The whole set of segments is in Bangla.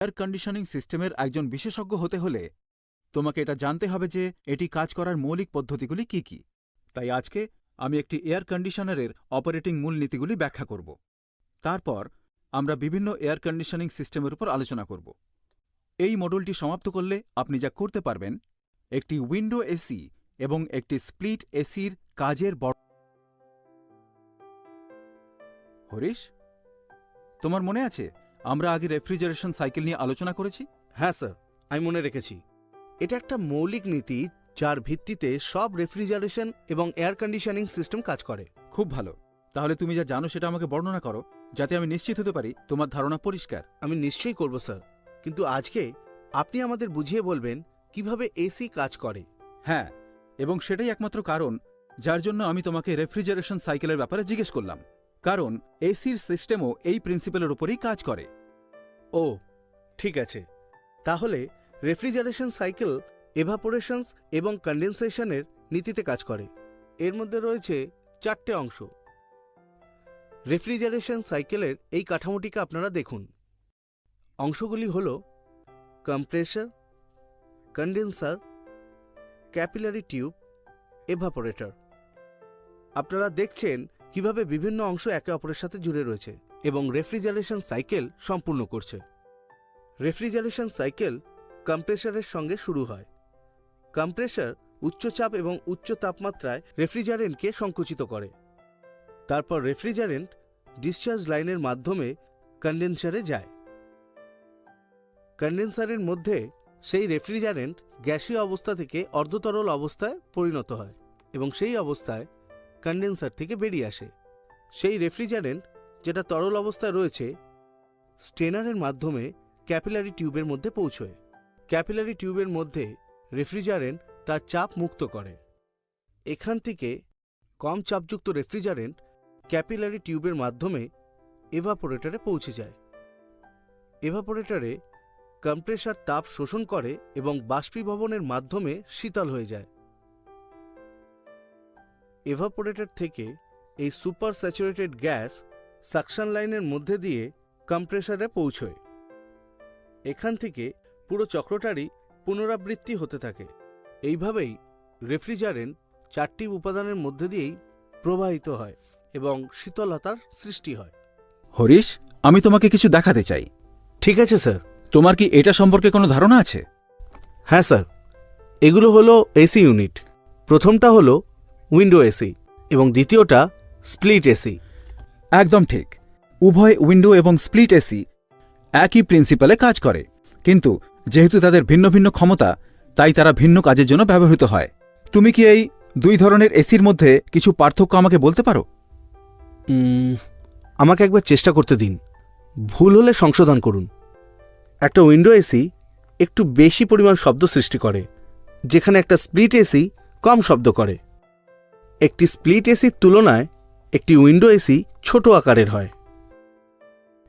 এয়ার কন্ডিশনিং সিস্টেমের একজন বিশেষজ্ঞ হতে হলে তোমাকে এটা জানতে হবে যে এটি কাজ করার মৌলিক পদ্ধতিগুলি কি কি। তাই আজকে আমি একটি এয়ার কন্ডিশনারের অপারেটিং মূলনীতিগুলি ব্যাখ্যা করব। তারপর আমরা বিভিন্ন এয়ার কন্ডিশনিং সিস্টেমের উপর আলোচনা করব। এই মডেলটি সমাপ্ত করলে আপনি যা করতে পারবেন, একটি উইন্ডো এসি এবং একটি স্প্লিট এসির কাজের বড় হরিশ, তোমার মনে আছে? আমরা আগে রেফ্রিজারেশন সাইকেল নিয়ে আলোচনা করেছি? হ্যাঁ স্যার। আমি মনে রেখেছি। এটা একটা মৌলিক নীতি যার ভিত্তিতে সব রেফ্রিজারেশন এবং এয়ার কন্ডিশনিং সিস্টেম কাজ করে। খুব ভালো। তাহলে তুমি যা জানো সেটা আমাকে বর্ণনা করো যাতে আমি নিশ্চিত হতে পারি তোমার ধারণা পরিষ্কার। আমি নিশ্চয়ই করব স্যার। কিন্তু আজকে আপনি আমাদের বুঝিয়ে বলবেন কীভাবে এসি কাজ করে। হ্যাঁ এবং সেটাই একমাত্র কারণ যার জন্য আমি তোমাকে রেফ্রিজারেশন সাইকেলের ব্যাপারে জিজ্ঞেস করলাম। কারণ এসির সিস্টেমও এই প্রিন্সিপালের উপরেই কাজ করে। ও, ঠিক আছে। তাহলে রেফ্রিজারেশন সাইকেল, এভাপোরেশনস এবং কন্ডেনসেশনের নীতিতে কাজ করে। এর মধ্যে রয়েছে চারটে অংশ। রেফ্রিজারেশন সাইকেলের এই কাঠামোটিকে আপনারা দেখুন। অংশগুলি হল compressor, condenser, capillary tube, evaporator. আপনারা দেখছেন কীভাবে বিভিন্ন অংশ একে অপরের সাথে জুড়ে রয়েছে এবং রেফ্রিজারেশন সাইকেল সম্পূর্ণ করছে। রেফ্রিজারেশন সাইকেল কম্প্রেসারের সঙ্গে শুরু হয়। কম্প্রেসার উচ্চচাপ এবং উচ্চ তাপমাত্রায় রেফ্রিজারেন্টকে সংকুচিত করে। তারপর রেফ্রিজারেন্ট ডিসচার্জ লাইনের মাধ্যমে কন্ডেন্সারে যায়। কন্ডেন্সারের মধ্যে সেই রেফ্রিজারেন্ট গ্যাসীয় অবস্থা থেকে অর্ধতরল অবস্থায় পরিণত হয় এবং সেই অবস্থায় কন্ডেন্সার থেকে বেরিয়ে আসে। সেই রেফ্রিজারেন্ট যেটা তরল অবস্থায় রয়েছে, স্টেনারের মাধ্যমে ক্যাপিলারি টিউবের মধ্যে পৌঁছয়। ক্যাপিলারি টিউবের মধ্যে রেফ্রিজারেন্ট তার চাপ মুক্ত করে। এখান থেকে কম চাপযুক্ত রেফ্রিজারেন্ট ক্যাপিলারি টিউবের মাধ্যমে এভাপোরেটরে পৌঁছে যায়। এভাপোরেটরে কম্প্রেসার তাপ শোষণ করে এবং বাষ্পীভবনের মাধ্যমে শীতল হয়ে যায়। এভাপোরেটর থেকে এই সুপার স্যাচুরেটেড গ্যাস সাকশন লাইনের মধ্যে দিয়ে কম্প্রেসারে পৌঁছয়। এখান থেকে পুরো চক্রটারই পুনরাবৃত্তি হতে থাকে। এইভাবেই রেফ্রিজারেন্ট চারটি উপাদানের মধ্যে দিয়েই প্রবাহিত হয় এবং শীতলতার সৃষ্টি হয়। হরিশ আমি তোমাকে কিছু দেখাতে চাই। ঠিক আছে স্যার। তোমার কি এটা সম্পর্কে কোনো ধারণা আছে? হ্যাঁ স্যার। এগুলো হলো এসি ইউনিট। প্রথমটা হলো উইন্ডো এসি এবং দ্বিতীয়টা স্প্লিট এসি। একদম ঠিক। উভয় উইন্ডো এবং স্প্লিট এসি একই প্রিন্সিপালে কাজ করে। কিন্তু যেহেতু তাদের ভিন্ন ভিন্ন ক্ষমতা তাই তারা ভিন্ন কাজের জন্য ব্যবহৃত হয়। তুমি কি এই দুই ধরনের এসির মধ্যে কিছু পার্থক্য আমাকে বলতে পারো? আমাকে একবার চেষ্টা করতে দিন। ভুল হলে সংশোধন করুন। একটা উইন্ডো এসি একটু বেশি পরিমাণ শব্দ সৃষ্টি করে যেখানে একটা স্প্লিট এসি কম শব্দ করে। একটি স্প্লিট এসির তুলনায় একটি উইন্ডো এসি ছোট আকারের হয়।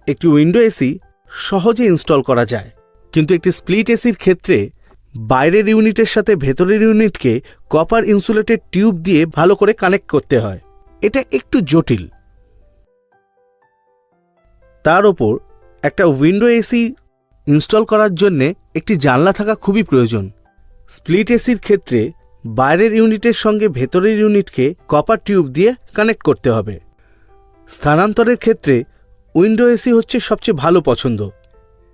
একটি উইন্ডো এসি সহজে ইনস্টল করা যায়, কিন্তু একটি স্প্লিট এসির ক্ষেত্রে বাইরের ইউনিটের সাথে ভেতরের ইউনিটকে কপার ইনসুলেটেড টিউব দিয়ে ভালো করে কানেক্ট করতে হয়। এটা একটু জটিল। তার ওপর একটা উইন্ডো এসি ইনস্টল করার জন্যে একটি জানলা থাকা খুবই প্রয়োজন। স্প্লিট এসির ক্ষেত্রে বাইরের ইউনিটের সঙ্গে ভেতরের ইউনিটকে কপার টিউব দিয়ে কানেক্ট করতে হবে। স্থানান্তরের ক্ষেত্রে উইন্ডো এসি হচ্ছে সবচেয়ে ভালো পছন্দ।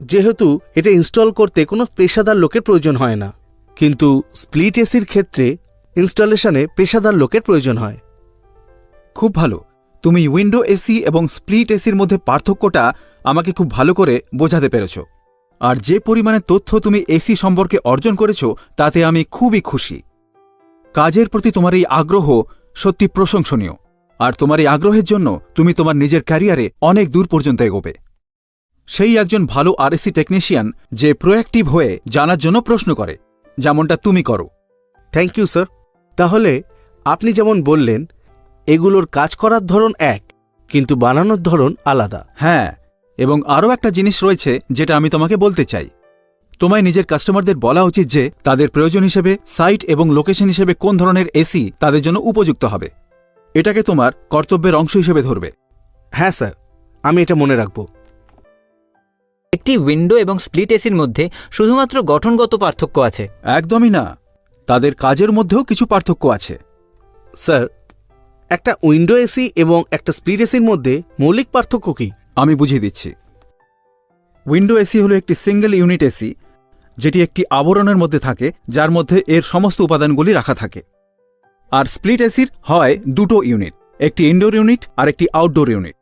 যেহেতু এটা ইনস্টল করতে কোনো পেশাদার লোকের প্রয়োজন হয় না। কিন্তু স্প্লিট এসির ক্ষেত্রে ইনস্টলেশনে পেশাদার লোকের প্রয়োজন হয়। খুব ভালো। তুমি উইন্ডো এসি এবং স্প্লিট এসির মধ্যে পার্থক্যটা আমাকে খুব ভালো করে বোঝাতে পেরেছ। আর যে পরিমাণে তথ্য তুমি এসি সম্পর্কে অর্জন করেছ, তাতে আমি খুবই খুশি। কাজের প্রতি তোমার এই আগ্রহ সত্যি প্রশংসনীয়। আর তোমার এই আগ্রহের জন্য তুমি তোমার নিজের ক্যারিয়ারে অনেক দূর পর্যন্ত এগোবে। সেই একজন ভালো আরএসি টেকনিশিয়ান যে প্রোয়াক্টিভ হয়ে জানার জন্য প্রশ্ন করে যেমনটা তুমি করো। থ্যাংক ইউ স্যার তাহলে আপনি যেমন বললেন এগুলোর কাজ করার ধরন এক কিন্তু বানানোর ধরন আলাদা। হ্যাঁ এবং আরও একটা জিনিস রয়েছে যেটা আমি তোমাকে বলতে চাই। তোমায় নিজের কাস্টমারদের বলা উচিত যে তাদের প্রয়োজন হিসেবে সাইট এবং লোকেশন হিসেবে কোন ধরনের এসি তাদের জন্য উপযুক্ত হবে। এটাকে তোমার কর্তব্যের অংশ হিসেবে ধরবে। হ্যাঁ স্যার। আমি এটা মনে রাখব। একটি উইন্ডো এবং স্প্লিট এসির মধ্যে শুধুমাত্র গঠনগত পার্থক্য আছে। একদমই না। তাদের কাজের মধ্যেও কিছু পার্থক্য আছে। স্যার একটা উইন্ডো এসি এবং একটা স্প্লিট এসির মধ্যে মৌলিক পার্থক্য কি? আমি বুঝিয়ে দিচ্ছি। উইন্ডো এসি হলো একটি সিঙ্গেল ইউনিট এসি যেটি একটি আবরণের মধ্যে থাকে যার মধ্যে এর সমস্ত উপাদানগুলি রাখা থাকে। আর স্প্লিট এসির হয় দুটো ইউনিট একটি ইনডোর ইউনিট আর একটি আউটডোর ইউনিট।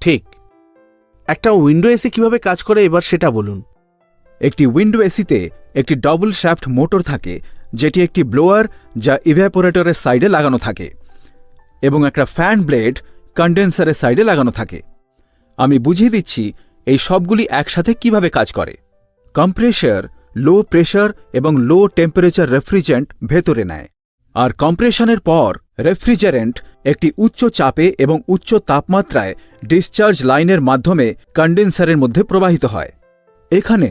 ঠিক। একটা উইন্ডো এসি কীভাবে কাজ করে এবার সেটা বলুন। একটি উইন্ডো এসিতে একটি ডবল শ্যাফট মোটর থাকে যেটি একটি ব্লোয়ার যা ইভ্যাপোরেটরের সাইডে লাগানো থাকে এবং একটা ফ্যান ব্লেড কন্ডেন্সারের সাইডে লাগানো থাকে। আমি বুঝিয়ে দিচ্ছি এই সবগুলি একসাথে কীভাবে কাজ করে। কম্প্রেসার লো প্রেশার এবং লো টেম্পারেচার রেফ্রিজারেন্ট ভেতরে নেয়। আর কম্প্রেশনের পর রেফ্রিজারেন্ট একটি উচ্চ চাপে এবং উচ্চ তাপমাত্রায় ডিসচার্জ লাইনের মাধ্যমে কন্ডেন্সারের মধ্যে প্রবাহিত হয়। এখানে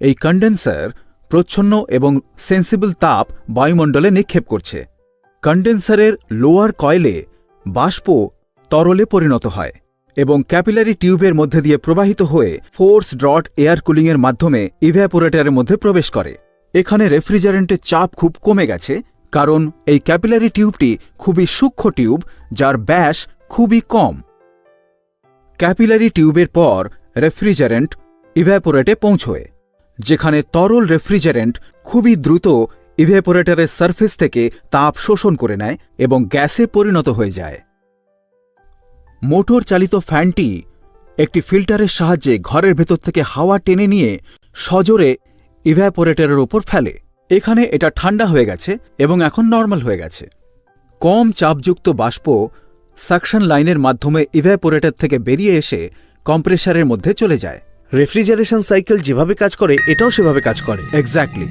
এই কন্ডেন্সার প্রচ্ছন্ন এবং সেন্সিবল তাপ বায়ুমণ্ডলে নিক্ষেপ করছে। কন্ডেন্সারের লোয়ার কয়েলে বাষ্প তরলে পরিণত হয়। এবং ক্যাপিলারি টিউবের মধ্যে দিয়ে প্রবাহিত হয়ে ফোর্স ড্রট এয়ার কুলিংয়ের মাধ্যমে ইভ্যাপোরেটরের মধ্যে প্রবেশ করে। এখানে রেফ্রিজারেন্টের চাপ খুব কমে গেছে, কারণ এই ক্যাপিলারি টিউবটি খুবই সূক্ষ্ম টিউব, যার ব্যাস খুবই কম। ক্যাপিলারি টিউবের পর রেফ্রিজারেন্ট ইভ্যাপোরেটে পৌঁছয়, যেখানে তরল রেফ্রিজারেন্ট খুবই দ্রুত ইভ্যাপোরেটরের সারফেস থেকে তাপ শোষণ করে নেয় এবং গ্যাসে পরিণত হয়ে যায়। মোটর চালিত ফ্যানটি একটি ফিল্টারের সাহায্যে ঘরের ভেতর থেকে হাওয়া টেনে নিয়ে সজোরে ইভ্যাপোরেটরের ওপর ফেলে। এখানে এটা ঠান্ডা হয়ে গেছে এবং এখন নর্মাল হয়ে গেছে। কম চাপযুক্ত বাষ্প সাকশন লাইনের মাধ্যমে ইভ্যাপোরেটর থেকে বেরিয়ে এসে কম্প্রেসারের মধ্যে চলে যায়। রেফ্রিজারেশন সাইকেল যেভাবে কাজ করে এটাও সেভাবে কাজ করে। এক্স্যাক্টলি